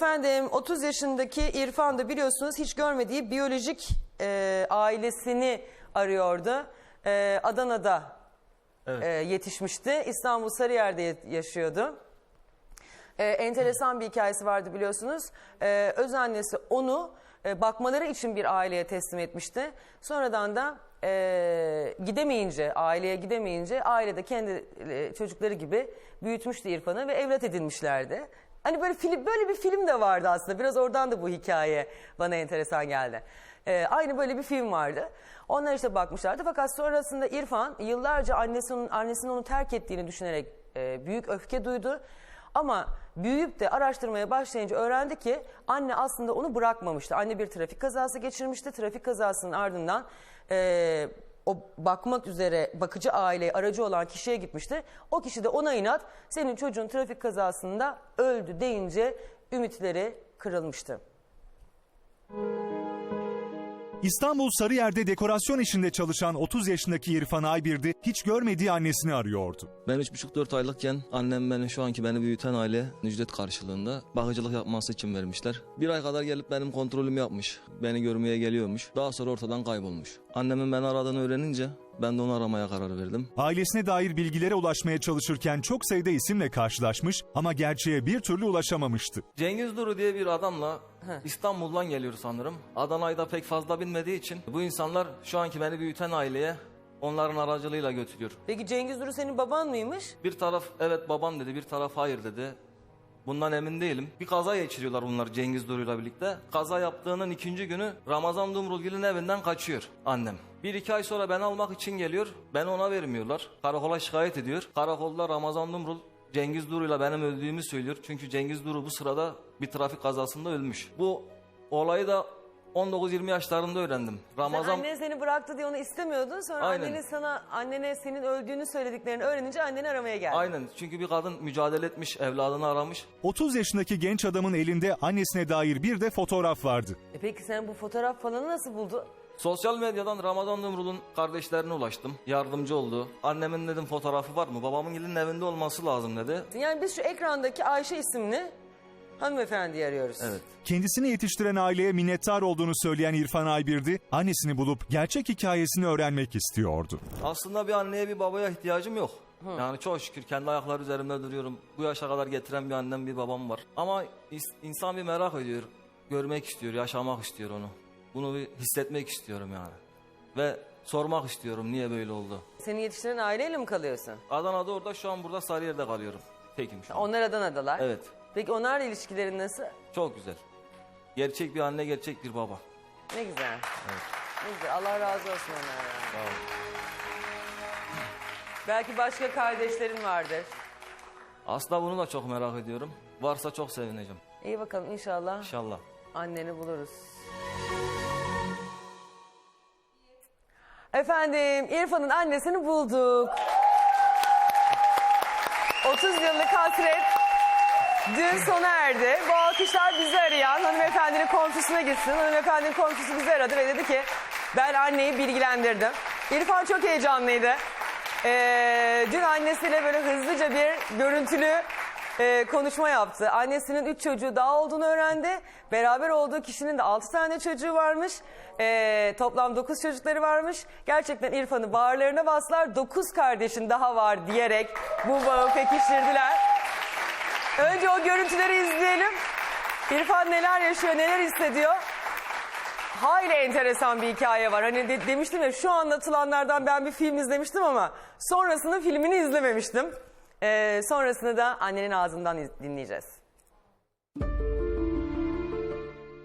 Efendim 30 yaşındaki İrfan da biliyorsunuz hiç görmediği biyolojik e, ailesini arıyordu. E, Adana'da Evet. e, yetişmişti. İstanbul Sarıyer'de ye- yaşıyordu. E, enteresan bir hikayesi vardı biliyorsunuz. E, öz annesi onu e, bakmaları için bir aileye teslim etmişti. Sonradan da e, gidemeyince, aileye gidemeyince ailede kendi e, çocukları gibi büyütmüştü İrfan'ı ve evlat edinmişlerdi. Hani böyle film böyle bir film de vardı aslında. Biraz oradan da bu hikaye bana enteresan geldi. E, aynı böyle bir film vardı. Onlar işte bakmışlardı fakat sonrasında İrfan yıllarca annesinin annesinin onu terk ettiğini düşünerek e, büyük öfke duydu. Ama büyüyüp de araştırmaya başlayınca öğrendi ki anne aslında onu bırakmamıştı. Anne bir trafik kazası geçirmişti. Trafik kazasının ardından eee, o bakmak üzere bakıcı aileye aracı olan kişiye gitmişti. O kişi de ona inat senin çocuğun trafik kazasında öldü deyince ümitleri kırılmıştı. İstanbul Sarıyer'de dekorasyon işinde çalışan 30 yaşındaki İrfan Aybirdi hiç görmediği annesini arıyordu. Ben 3,5-4 aylıkken annem beni şu anki beni büyüten aile ücret karşılığında bakıcılık yapması için vermişler. Bir ay kadar gelip benim kontrolümü yapmış. Beni görmeye geliyormuş. Daha sonra ortadan kaybolmuş. Annemin beni aradığını öğrenince ben de onu aramaya karar verdim. Ailesine dair bilgilere ulaşmaya çalışırken çok sayıda isimle karşılaşmış ama gerçeğe bir türlü ulaşamamıştı. Cengiz Duru diye bir adamla İstanbul'dan geliyor sanırım. Adana'yı da pek fazla bilmediği için bu insanlar şu anki beni büyüten aileye onların aracılığıyla götürüyor. Peki Cengiz Duru senin baban mıymış? Bir taraf evet babam dedi, bir taraf hayır dedi. Bundan emin değilim. Bir kaza geçiriyorlar bunlar Cengiz Duru'yla birlikte. Kaza yaptığının ikinci günü Ramazan Dumrulgil'in evinden kaçıyor annem. Bir iki ay sonra beni almak için geliyor. Beni ona vermiyorlar. Karakola şikayet ediyor. Karakolda Ramazan Dumrul Cengiz Duru'yla benim öldüğümü söylüyor. Çünkü Cengiz Duru bu sırada bir trafik kazasında ölmüş. Bu olayı da 19-20 yaşlarında öğrendim. Sen Ramazan annen seni bıraktı diye onu istemiyordun. Sonra Aynen. annenin sana annene senin öldüğünü söylediklerini öğrenince anneni aramaya geldi. Aynen çünkü bir kadın mücadele etmiş, evladını aramış. 30 yaşındaki genç adamın elinde annesine dair bir de fotoğraf vardı. E peki sen bu fotoğraf falan nasıl buldun? Sosyal medyadan Ramazan Dumrul'un kardeşlerine ulaştım. Yardımcı oldu. Annemin dedim fotoğrafı var mı? Babamın elinin evinde olması lazım dedi. Yani biz şu ekrandaki Ayşe isimli hanımefendiyi arıyoruz. Evet. Kendisini yetiştiren aileye minnettar olduğunu söyleyen İrfan Aybirdi, annesini bulup gerçek hikayesini öğrenmek istiyordu. Aslında bir anneye bir babaya ihtiyacım yok. Yani çok şükür kendi ayakları üzerimde duruyorum. Bu yaşa kadar getiren bir annem bir babam var. Ama insan bir merak ediyor. Görmek istiyor, yaşamak istiyor onu. Bunu bir hissetmek istiyorum yani. Ve sormak istiyorum niye böyle oldu. Seni yetiştiren aileyle mi kalıyorsun? Adana'da orada şu an burada Sarıyer'de kalıyorum. Tekim şu an. Onlar Adana'dalar. Evet. Peki onlarla ilişkilerin nasıl? Çok güzel. Gerçek bir anne, gerçek bir baba. Ne güzel. Ne güzel. Allah razı olsun onlardan. Sağ olun. Belki başka kardeşlerin vardır. Aslında bunu da çok merak ediyorum. Varsa çok sevineceğim. İyi bakalım inşallah İnşallah. anneni buluruz. Efendim İrfan'ın annesini bulduk. 30 yıllık hasret dün sona erdi. Bu alkışlar bizi arayan hanımefendinin komşusuna gitsin. Hanımefendinin komşusu bizi aradı ve dedi ki ben anneyi bilgilendirdim. İrfan çok heyecanlıydı. Ee, dün annesiyle böyle hızlıca bir görüntülü e, konuşma yaptı. Annesinin üç çocuğu daha olduğunu öğrendi. Beraber olduğu kişinin de altı tane çocuğu varmış. Ee, toplam dokuz çocukları varmış. Gerçekten İrfan'ı bağırlarına bastılar. Dokuz kardeşin daha var diyerek bu bağı pekiştirdiler. Önce o görüntüleri izleyelim. İrfan neler yaşıyor, neler hissediyor. Hayli enteresan bir hikaye var. Hani de- demiştim ya şu anlatılanlardan ben bir film izlemiştim ama sonrasında filmini izlememiştim. Ee, sonrasını da annenin ağzından iz- dinleyeceğiz.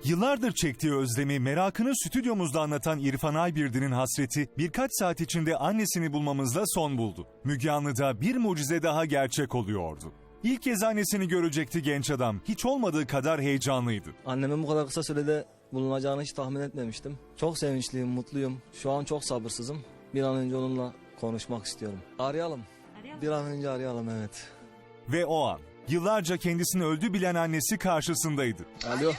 Yıllardır çektiği özlemi, merakını stüdyomuzda anlatan İrfan Aybirdi'nin hasreti birkaç saat içinde annesini bulmamızla son buldu. Müge Anlı'da bir mucize daha gerçek oluyordu. İlk kez annesini görecekti genç adam. Hiç olmadığı kadar heyecanlıydı. Annemin bu kadar kısa sürede bulunacağını hiç tahmin etmemiştim. Çok sevinçliyim, mutluyum. Şu an çok sabırsızım. Bir an önce onunla konuşmak istiyorum. Arayalım. Bir an önce arayalım evet. Ve o an yıllarca kendisini öldü bilen annesi karşısındaydı. Alo.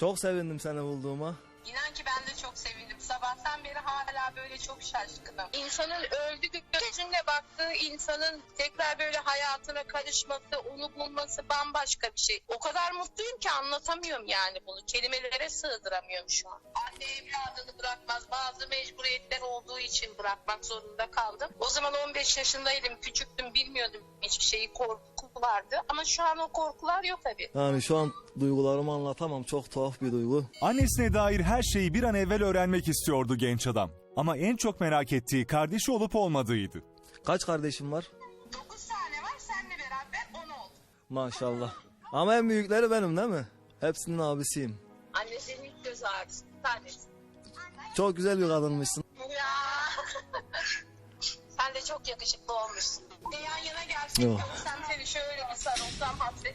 Çok sevindim seni bulduğuma. İnan ki ben de çok sevindim. Sabahtan beri hala böyle çok şaşkınım. İnsanın öldü gözünle baktığı insanın tekrar böyle hayatına karışması, onu bulması bambaşka bir şey. O kadar mutluyum ki anlatamıyorum yani bunu. Kelimelere sığdıramıyorum şu an. Anne evladını bırakmaz. Bazı mecburiyetler olduğu için bırakmak zorunda kaldım. O zaman 15 yaşındaydım. Küçüktüm. Bilmiyordum hiçbir şeyi. Korku vardı. Ama şu an o korkular yok tabii. Yani şu an duygularımı anlatamam. Çok tuhaf bir duygu. Annesine dair her şeyi bir an evvel öğrenmek istiyordu genç adam. Ama en çok merak ettiği kardeşi olup olmadığıydı. Kaç kardeşim var? 9 tane var. Seninle beraber 10 oldu. Maşallah. Ama en büyükleri benim değil mi? Hepsinin abisiyim. Annesinin ilk göz ağrısı. Tanesi. Çok güzel bir kadınmışsın. Ya. Sen de çok yakışıklı olmuşsun. Bir de yan yana gelsek Yok. görsem seni şöyle bir sarılsam hasret.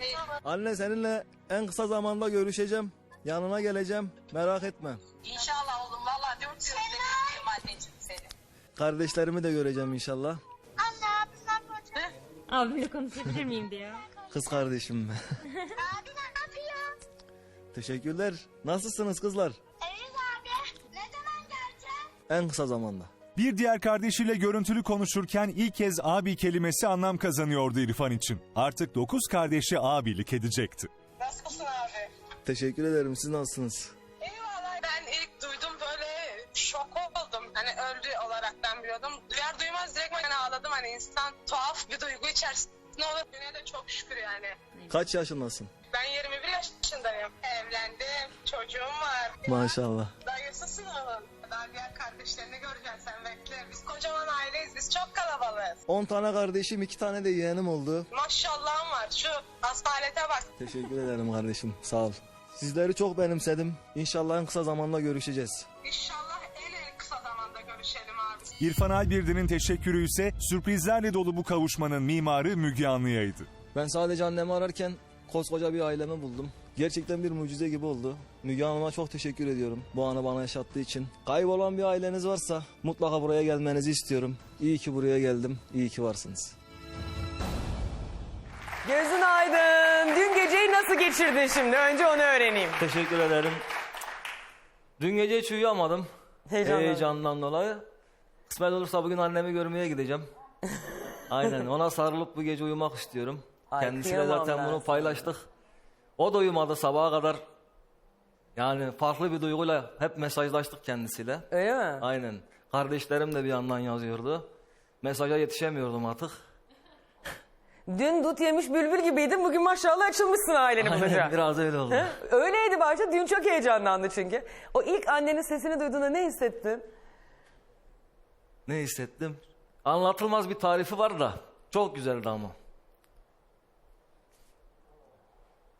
Ee, Anne seninle en kısa zamanda görüşeceğim. Yanına geleceğim. Merak etme. İnşallah oğlum. Valla dört gözle bekliyorum anneciğim seni. Kardeşlerimi de göreceğim inşallah. Abimle konuşabilir miyim diyor. Kız kardeşim. Abi ne yapıyor? Teşekkürler. Nasılsınız kızlar? Evet abi. Ne zaman geleceğim? En kısa zamanda. Bir diğer kardeşiyle görüntülü konuşurken ilk kez abi kelimesi anlam kazanıyordu İrfan için. Artık dokuz kardeşi abilik edecekti. Nasılsın abi? Teşekkür ederim. Siz nasılsınız? Eyvallah. Ben ilk duydum böyle şok oldum. Hani öldü olarak ben biliyordum. Duyar duymaz direkt ben ağladım. Hani insan tuhaf bir duygu içerisinde olur. Yine de çok şükür yani. Kaç yaşındasın? Ben 21 yaşındayım. Evlendim. Çocuğum var. Maşallah. Dayısısın oğlum. Daha diğer kardeşlerini göreceksin sen bekle. Biz kocaman aileyiz. Biz çok kalabalığız. 10 tane kardeşim, 2 tane de yeğenim oldu. Maşallahım var. Şu asalete bak. Teşekkür ederim kardeşim. Sağ ol. Sizleri çok benimsedim. İnşallah en kısa zamanda görüşeceğiz. İnşallah en en kısa zamanda görüşelim abi. İrfan Albirdin'in teşekkürü ise sürprizlerle dolu bu kavuşmanın mimarı Müge Anlı'yaydı. Ben sadece annemi ararken koskoca bir ailemi buldum. Gerçekten bir mucize gibi oldu. Müge Hanım'a çok teşekkür ediyorum bu anı bana yaşattığı için. Kaybolan bir aileniz varsa mutlaka buraya gelmenizi istiyorum. İyi ki buraya geldim. İyi ki varsınız. Gözün aydın. Dün geceyi nasıl geçirdin şimdi? Önce onu öğreneyim. Teşekkür ederim. Dün gece hiç uyuyamadım. Heyecandan. Heyecandan dolayı. Kısmet olursa bugün annemi görmeye gideceğim. Aynen ona sarılıp bu gece uyumak istiyorum. Ay, Kendisiyle kıyamam zaten ben bunu sana. paylaştık. O da uyumadı sabaha kadar. Yani farklı bir duyguyla hep mesajlaştık kendisiyle. Öyle mi? Aynen. Kardeşlerim de bir yandan yazıyordu. Mesaja yetişemiyordum artık. Dün dut yemiş bülbül gibiydin. Bugün maşallah açılmışsın aileni bulunca. Aynen biraz öyle oldu. Öyleydi Bahçe. Dün çok heyecanlandı çünkü. O ilk annenin sesini duyduğunda ne hissettin? Ne hissettim? Anlatılmaz bir tarifi var da çok güzeldi ama.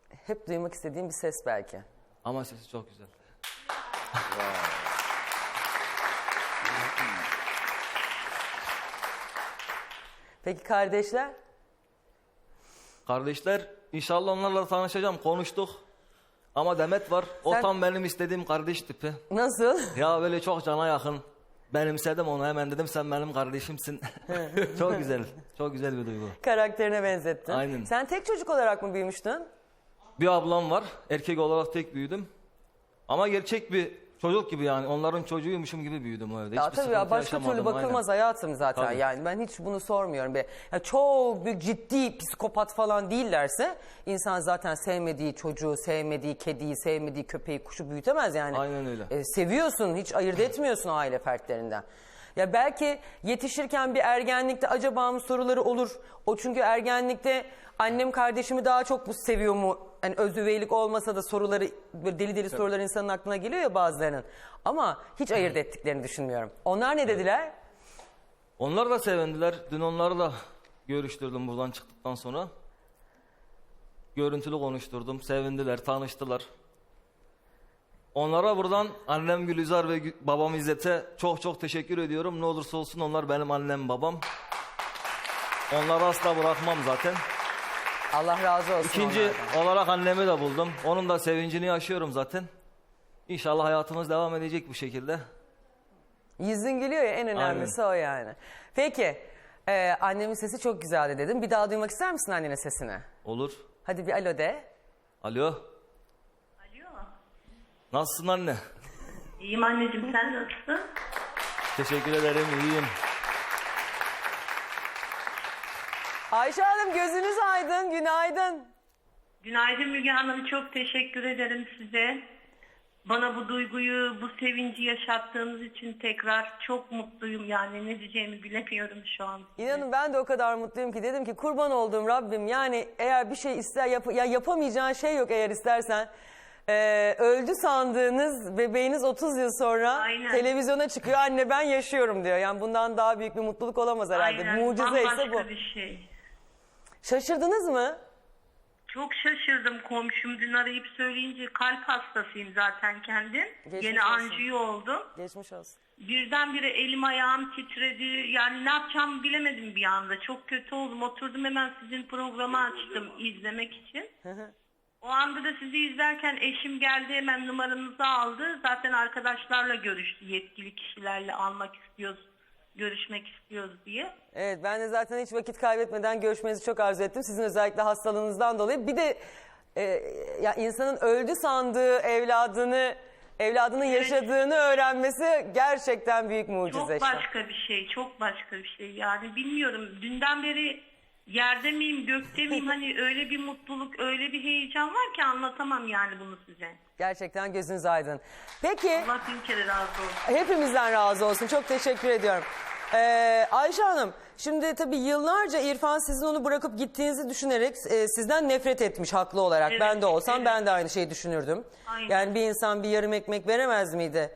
Hep duymak istediğim bir ses belki. Ama sesi çok güzel. Peki kardeşler? Kardeşler inşallah onlarla tanışacağım konuştuk. Ama Demet var. O Sen- tam benim istediğim kardeş tipi. Nasıl? Ya böyle çok cana yakın. Benimsedim onu hemen dedim sen benim kardeşimsin. çok güzel. Çok güzel bir duygu. Karakterine benzettin. Aynen. Sen tek çocuk olarak mı büyümüştün? Bir ablam var. Erkek olarak tek büyüdüm. Ama gerçek bir çocuk gibi yani. Onların çocuğuymuşum gibi büyüdüm o evde. Ya Hiçbir tabii ya sıkıntı başka türlü yaşamadım, bakılmaz hayatım zaten Tabii. yani ben hiç bunu sormuyorum be. Ya çok büyük ciddi psikopat falan değillerse insan zaten sevmediği çocuğu, sevmediği kediyi, sevmediği köpeği, kuşu büyütemez yani. Aynen öyle. E, seviyorsun hiç ayırt etmiyorsun aile fertlerinden. Ya belki yetişirken bir ergenlikte acaba mı soruları olur. O çünkü ergenlikte annem kardeşimi daha çok mu seviyor mu? Hani özüveylik olmasa da soruları böyle deli deli sorular insanın aklına geliyor ya bazılarının. Ama hiç ayırt ettiklerini düşünmüyorum. Onlar ne dediler? Onlar da sevindiler. Dün onları da görüştürdüm buradan çıktıktan sonra. Görüntülü konuşturdum. Sevindiler, tanıştılar. Onlara buradan annem Gülizar ve gü- babam İzzet'e çok çok teşekkür ediyorum. Ne olursa olsun onlar benim annem babam. Onları asla bırakmam zaten. Allah razı olsun İkinci onlardan. olarak annemi de buldum. Onun da sevincini yaşıyorum zaten. İnşallah hayatımız devam edecek bu şekilde. Yüzün gülüyor ya en önemlisi o yani. Peki e, annemin sesi çok güzeldi dedim. Bir daha duymak ister misin annenin sesini? Olur. Hadi bir alo de. Alo. Nasılsın anne? İyiyim anneciğim sen nasılsın? Teşekkür ederim iyiyim. Ayşe Hanım gözünüz aydın, günaydın. Günaydın Müge Hanım çok teşekkür ederim size. Bana bu duyguyu, bu sevinci yaşattığınız için tekrar çok mutluyum yani ne diyeceğimi bilemiyorum şu an. İnanın ben de o kadar mutluyum ki dedim ki kurban olduğum Rabbim yani eğer bir şey ister yap ya yapamayacağın şey yok eğer istersen. Ee, öldü sandığınız bebeğiniz 30 yıl sonra Aynen. televizyona çıkıyor anne ben yaşıyorum diyor. Yani bundan daha büyük bir mutluluk olamaz herhalde. Aynen Mucize ise bu. bambaşka bir şey. Şaşırdınız mı? Çok şaşırdım komşum dün arayıp söyleyince kalp hastasıyım zaten kendim. Geçmiş Yine olsun. anjiyo oldum. Geçmiş olsun. Birdenbire elim ayağım titredi. Yani ne yapacağımı bilemedim bir anda. Çok kötü oldum. Oturdum hemen sizin programı açtım izlemek için. O anda da sizi izlerken eşim geldi hemen numaranızı aldı. Zaten arkadaşlarla görüştü. Yetkili kişilerle almak istiyoruz, görüşmek istiyoruz diye. Evet ben de zaten hiç vakit kaybetmeden görüşmenizi çok arzu ettim. Sizin özellikle hastalığınızdan dolayı. Bir de e, ya insanın öldü sandığı evladını evladının yaşadığını öğrenmesi gerçekten büyük mucize. Çok işte. başka bir şey, çok başka bir şey. Yani bilmiyorum dünden beri yerde miyim, gökte miyim hani öyle bir mutluluk, öyle bir heyecan var ki anlatamam yani bunu size. Gerçekten gözünüz aydın. Peki Allah bin kere razı olsun. hepimizden razı olsun. Çok teşekkür ediyorum. Ee, Ayşe Hanım şimdi tabii yıllarca İrfan sizin onu bırakıp gittiğinizi düşünerek e, sizden nefret etmiş haklı olarak. Evet, ben de olsam evet. ben de aynı şeyi düşünürdüm. Aynen. Yani bir insan bir yarım ekmek veremez miydi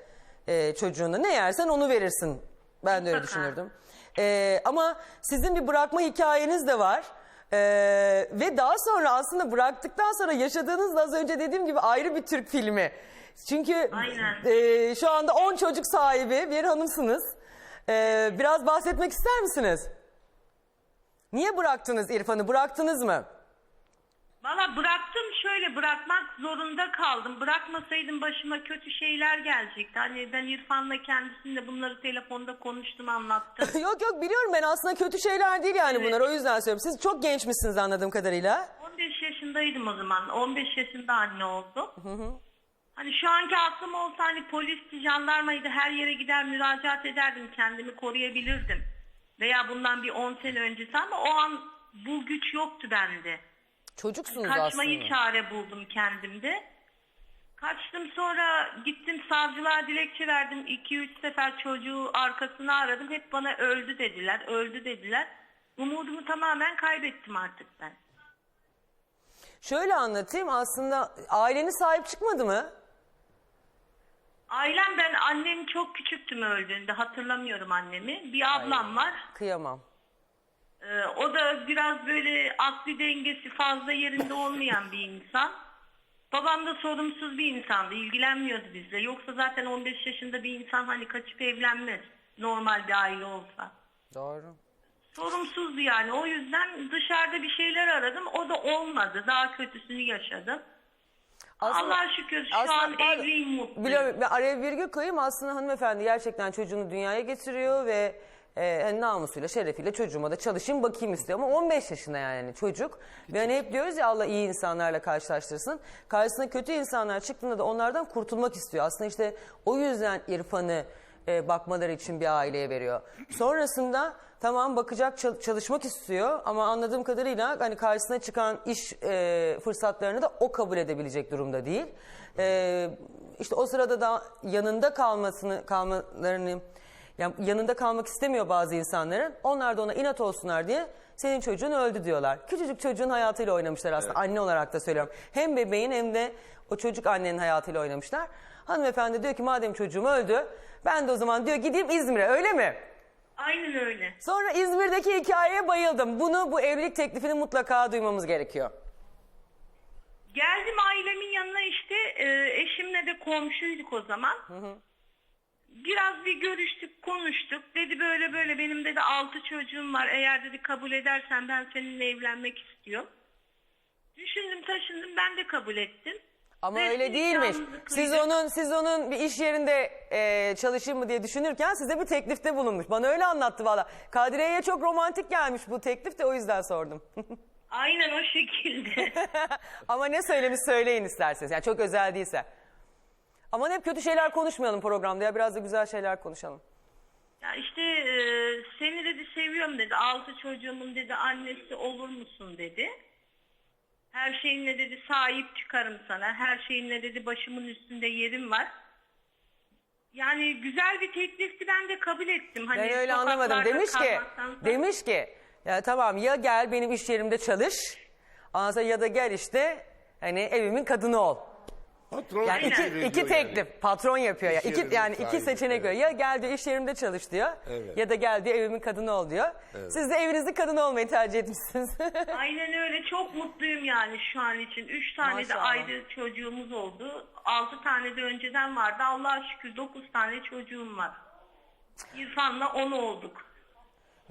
e, çocuğuna? Ne yersen onu verirsin. Ben de öyle Mutlaka. düşünürdüm. Ee, ama sizin bir bırakma hikayeniz de var. Ee, ve daha sonra aslında bıraktıktan sonra yaşadığınız da az önce dediğim gibi ayrı bir Türk filmi. Çünkü Aynen. e, şu anda 10 çocuk sahibi bir hanımsınız. Ee, biraz bahsetmek ister misiniz? Niye bıraktınız İrfan'ı? Bıraktınız mı? Valla bıraktım şöyle bırakmak zorunda kaldım. Bırakmasaydım başıma kötü şeyler gelecekti. Hani ben İrfan'la kendisiyle bunları telefonda konuştum anlattım. yok yok biliyorum ben aslında kötü şeyler değil yani Evet. bunlar o yüzden söylüyorum. Siz çok gençmişsiniz anladığım kadarıyla. 15 yaşındaydım o zaman. 15 yaşında anne oldum. Hani şu anki aklım olsa hani polisti, jandarmaydı her yere gider müracaat ederdim. Kendimi koruyabilirdim. Veya bundan bir 10 sene öncesi ama o an bu güç yoktu bende. Çocuksunuz Kaçmayı aslında. çare buldum kendimde. Kaçtım sonra gittim savcılığa dilekçe verdim. 2-3 sefer çocuğu arkasına aradım. Hep bana öldü dediler, öldü dediler. Umudumu tamamen kaybettim artık ben. Şöyle anlatayım aslında aileniz sahip çıkmadı mı? Ailem ben annem çok küçüktüm öldüğünde hatırlamıyorum annemi. Bir ablam var. Kıyamam. Ee, o da biraz böyle akli dengesi fazla yerinde olmayan bir insan. Babam da sorumsuz bir insandı. ilgilenmiyordu bizle. Yoksa zaten 15 yaşında bir insan hani kaçıp evlenmez. Normal bir aile olsa. Doğru. Sorumsuzdu yani. O yüzden dışarıda bir şeyler aradım. O da olmadı. Daha kötüsünü yaşadım. Aslında- Allah'a şükür şu aslında an pardon, evliyim mutluyum. Biliyorum ben araya virgül koyayım aslında hanımefendi gerçekten çocuğunu dünyaya getiriyor ve e, hani namusuyla şerefiyle çocuğuma da çalışayım bakayım istiyor ama 15 yaşında yani çocuk. Ve hani hep diyoruz ya Allah iyi insanlarla karşılaştırsın. Karşısına kötü insanlar çıktığında da onlardan kurtulmak istiyor. Aslında işte o yüzden İrfan'ı e, bakmaları için bir aileye veriyor. Sonrasında tamam bakacak çal- çalışmak istiyor ama anladığım kadarıyla hani karşısına çıkan iş e, fırsatlarını da o kabul edebilecek durumda değil. E, işte o sırada da yanında kalmasını kalmalarını yani yanında kalmak istemiyor bazı insanların. Onlar da ona inat olsunlar diye senin çocuğun öldü diyorlar. Küçücük çocuğun hayatıyla oynamışlar aslında anne olarak da söylüyorum. Hem bebeğin hem de o çocuk annenin hayatıyla oynamışlar. Hanımefendi diyor ki madem çocuğum öldü ben de o zaman diyor gideyim İzmir'e öyle mi? Aynen öyle. Sonra İzmir'deki hikayeye bayıldım. Bunu bu evlilik teklifini mutlaka duymamız gerekiyor. Geldim ailemin yanına işte e, eşimle de komşuyduk o zaman. Biraz bir görüştük konuştuk. Dedi böyle böyle benim dedi altı çocuğum var. Eğer dedi kabul edersen ben seninle evlenmek istiyorum. Düşündüm taşındım ben de kabul ettim. Ama Resmi öyle değilmiş. Siz onun siz onun bir iş yerinde e, çalışayım mı diye düşünürken size bir teklifte bulunmuş. Bana öyle anlattı valla. Kadriye'ye çok romantik gelmiş bu teklif de o yüzden sordum. Aynen o şekilde. Ama ne söylemiş söyleyin isterseniz. Yani çok özel değilse. Aman hep kötü şeyler konuşmayalım programda ya biraz da güzel şeyler konuşalım. Ya işte e, seni dedi seviyorum dedi. Altı çocuğumun dedi annesi olur musun dedi. Her şeyinle dedi sahip çıkarım sana. Her şeyinle dedi başımın üstünde yerim var. Yani güzel bir teklifti ben de kabul ettim. Hani Ben öyle anlamadım. sokaklarda Demiş ki, kalmaktansa- demiş ki ya tamam ya gel benim iş yerimde çalış. Sonra ya da gel işte hani evimin kadını ol. Patron Yani iki, iki yani. teklif patron yapıyor ya. İş İki, yerinin yani iki sahibi, seçenek evet. Ya gel diyor iş yerimde çalış diyor. Evet. Ya da gel diyor evimin kadını ol diyor. Siz de evinizin kadını olmayı tercih etmişsiniz. Aynen öyle. Çok mutluyum yani şu an için. Üç tane de Maşallah. ayrı çocuğumuz oldu. Altı tane de önceden vardı. Allah'a şükür dokuz tane çocuğum var. İrfan'la on olduk.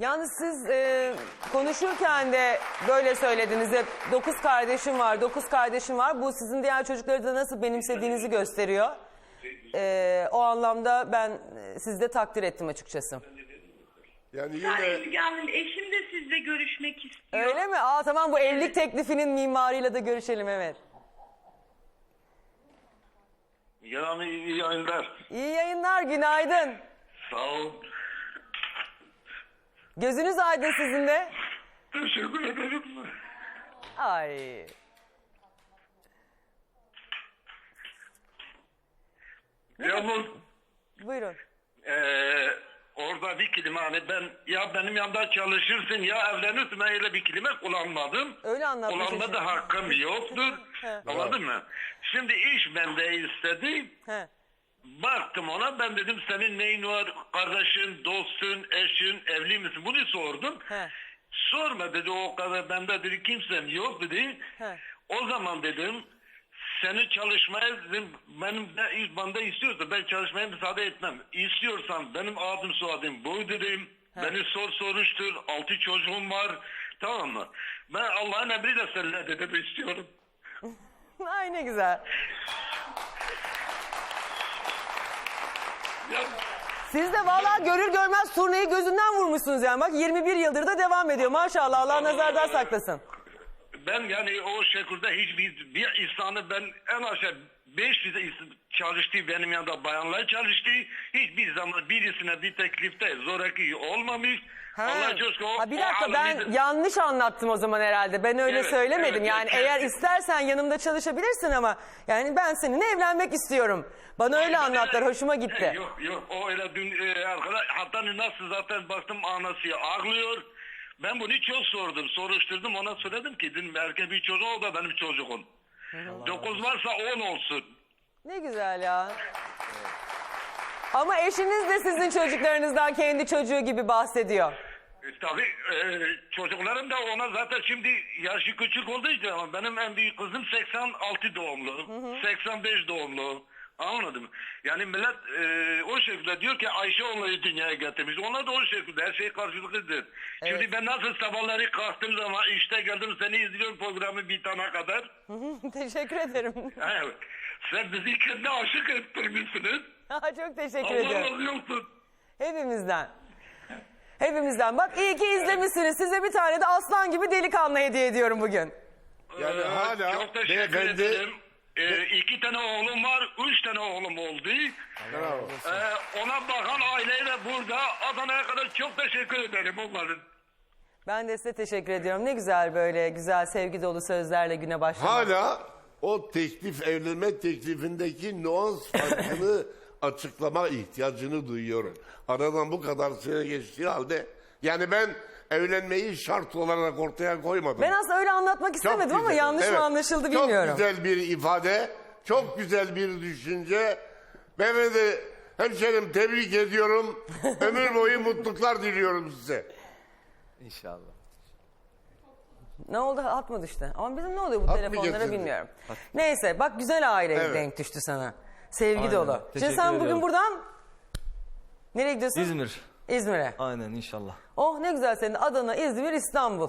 Yalnız siz e, konuşurken de böyle söylediniz hep dokuz kardeşim var, dokuz kardeşim var. Bu sizin diğer çocukları da nasıl benimsediğinizi gösteriyor. E, o anlamda ben e, sizi de takdir ettim açıkçası. Yani Yani yine Müge Hanım eşim de sizle görüşmek istiyor. Öyle mi? Aa tamam bu evlilik teklifinin mimarıyla da görüşelim evet. Yani iyi yayınlar. İyi yayınlar, günaydın. Sağ ol. Gözünüz aydın sizin de. Teşekkür ederim. Ay. Yalnız Buyurun. eee orada bir kelime hani ben ya benim yanımda çalışırsın ya evlenirsin ben öyle bir kelime kullanmadım. Öyle anlatmış Kullanma da hakkım yoktur. He. Anladın mı? Şimdi iş bende istedi. He. Baktım ona ben dedim senin neyin var? Kardeşin, dostun, eşin, evli misin? Bunu sordum. He. Sorma dedi o kadar bende dedi kimsem yok dedi. He. O zaman dedim seni çalışmaya dedim benim de ilk banda istiyorsa ben çalışmaya müsaade etmem. İstiyorsan benim adım soyadım bu dedim. Beni sor soruştur. Altı çocuğum var. Tamam mı? Ben Allah'ın emriyle seninle dedim istiyorum. Ay ne güzel. Ya, Siz de vallahi görür görmez turnayı gözünden vurmuşsunuz yani. Bak 21 yıldır da devam ediyor. Maşallah Allah nazardan saklasın. ben yani o şekilde hiçbir bir insanı ben en aşağı 500 is- çalıştı benim yanında bayanlar çalıştı. Hiçbir zaman birisine bir teklifte zoraki olmamış. Ha. Ha, bir dakika ben alemidir. yanlış anlattım o zaman herhalde. Ben öyle Evet, söylemedim. evet, yani evet, eğer istersen yanımda çalışabilirsin ama yani ben seninle evlenmek istiyorum. Bana öyle anlattılar. Hoşuma gitti. Yok yok o öyle dün e, arkadaş hatta nasıl zaten baktım anası ağlıyor. Ben bunu çok sordum soruşturdum ona söyledim ki dün erkek bir çocuğu o da benim çocuğum. Dokuz varsa on olsun. Ne güzel ya. Ama eşiniz de sizin çocuklarınızdan kendi çocuğu gibi bahsediyor. E, tabii e, çocuklarım da ona zaten şimdi yaşı küçük olduğu için ama benim en büyük kızım 86 doğumlu, 85 doğumlu. Anladın mı? Yani millet e, o şekilde diyor ki Ayşe onları dünyaya getirmiş. Onlar da o şekilde her şey karşılıklıdır. Şimdi ben nasıl sabahları kalktığım zaman işte geldim seni izliyorum programı bitana kadar. Teşekkür ederim. Evet. Sen bizi kendi aşık ettirmişsiniz. Çok teşekkür Allah ediyorum. razı olsun. Hepimizden. Hepimizden. Bak iyi ki izlemişsiniz. Size bir tane de aslan gibi delikanlı hediye ediyorum bugün. Yani Ee, hala Çok teşekkür beyefendi- ederim. Ee, iki tane oğlum var, üç tane oğlum oldu. Bravo. Ee, ona bakan aileye de burada Adana'ya kadar çok teşekkür ederim onların. Ben de size teşekkür ediyorum. Ne güzel böyle güzel sevgi dolu sözlerle güne başlamak. Hala o teklif evlenme teklifindeki nüans farkını açıklama ihtiyacını duyuyorum. Aradan bu kadar süre geçtiği halde yani ben evlenmeyi şart olarak ortaya koymadım. Ben aslında öyle anlatmak istemedim ama yanlış Evet. mı anlaşıldı bilmiyorum. Çok güzel bir ifade, çok güzel bir düşünce. Beyefendi hemşerim tebrik ediyorum. Ömür boyu mutluluklar diliyorum size. İnşallah. Ne oldu hat mı düştü? Ama bizim ne oluyor bu Atmayacak telefonlara şimdi. bilmiyorum. Neyse bak güzel aile Evet. denk düştü sana. Sevgi Aynen. dolu. Şimdi Teşekkür sen bugün ediyorum. buradan nereye gidiyorsun? İzmir. İzmir'e. Aynen inşallah. Oh ne güzel senin Adana, İzmir, İstanbul.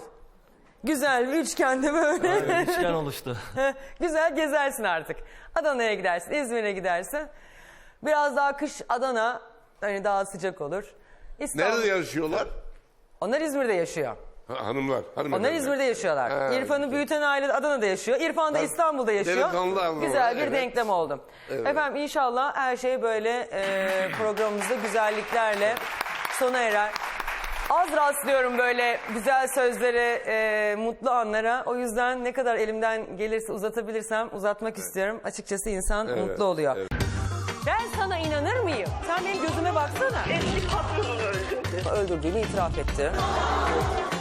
Güzel bir üçgende böyle. Aynen üçgen oluştu. Güzel gezersin artık. Adana'ya gidersin, İzmir'e gidersin. Biraz daha kış Adana hani daha sıcak olur. İstanbul. Nerede yaşıyorlar? Onlar İzmir'de yaşıyor. Ha, hanımlar. hanımefendiler. Onlar İzmir'de yaşıyorlar. Ha, İrfan'ı büyüten aile Adana'da yaşıyor. İrfan da Ha, İstanbul'da yaşıyor. delikanlı ama, Güzel bir evet. denklem oldu. Efendim inşallah her şey böyle e, programımızda güzelliklerle sona erer. Az rastlıyorum böyle güzel sözlere, e, mutlu anlara. O yüzden ne kadar elimden gelirse uzatabilirsem uzatmak istiyorum. Açıkçası insan mutlu oluyor. Ben sana inanır mıyım? Sen benim gözüme baksana. Eski patronunu öldürdü. öldürdüğünü itiraf etti.